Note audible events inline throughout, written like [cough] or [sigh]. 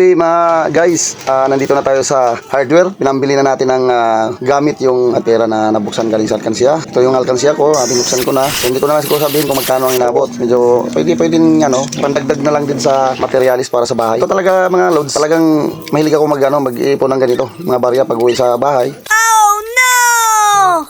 Hey mga guys, ah, nandito na tayo sa hardware. Pinambili na natin ng ah, gamit yung pera na nabuksan galing sa alkansya. Ito yung alkansya ko, ah, binuksan ko na. So, hindi ko na lang siguro sabihin kung magkano ang inabot. Medyo pwede pwede ano, pandagdag na lang din sa materialis para sa bahay. Ito talaga mga loads, talagang mahilig ako mag ano, mag-iipon ng ganito, mga barya pag uwi sa bahay. Oh no!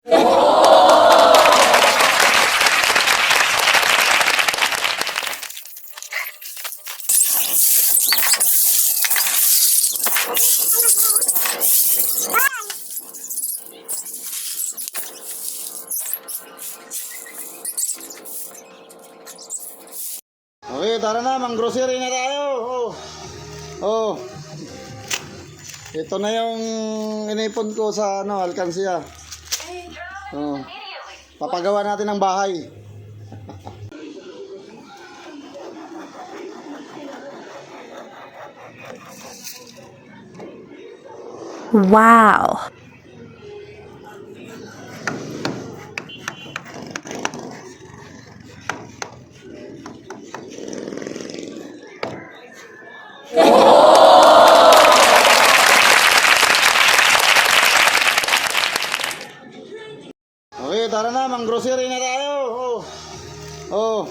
Okay, tara na, mang grocery na tayo. Oh. Oh. Ito na yung inipon ko sa ano, alkansya. Oh. Papagawa natin ng bahay. Wow. [laughs] Okay, tara na, mang grocery na tayo. Oh. Oh.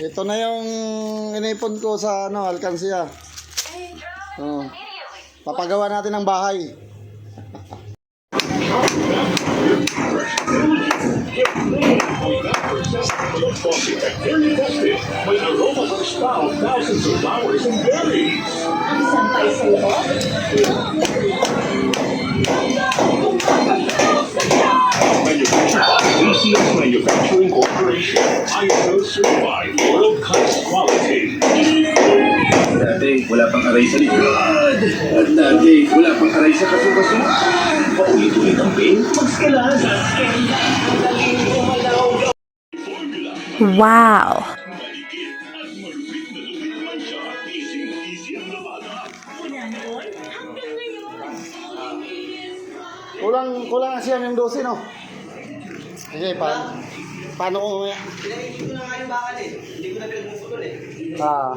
Ito na yung inipon ko sa ano, alkansya. Oh. Papagawa natin ng bahay. Thousands of flowers and berries. Manufacturing Corporation. ISO certified world-class quality. Dati, wala pang aray sa likod. At dati, wala pang aray sa kasukasuan. Paulit-ulit ang pain. Wow. At. Easy-easy ang labada. Kulang, kulang ang siyam yung dosi, no? Sige, pa paano ko? Pinag-issue ko na nga yung bakal eh. Hindi ko na pinagmuputol eh. Ah.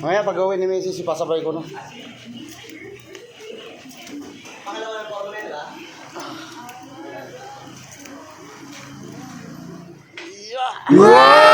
Mamaya pag gawin ni Macy, ipasabay ko, no? Pangalawa ng photo na diba? Wow!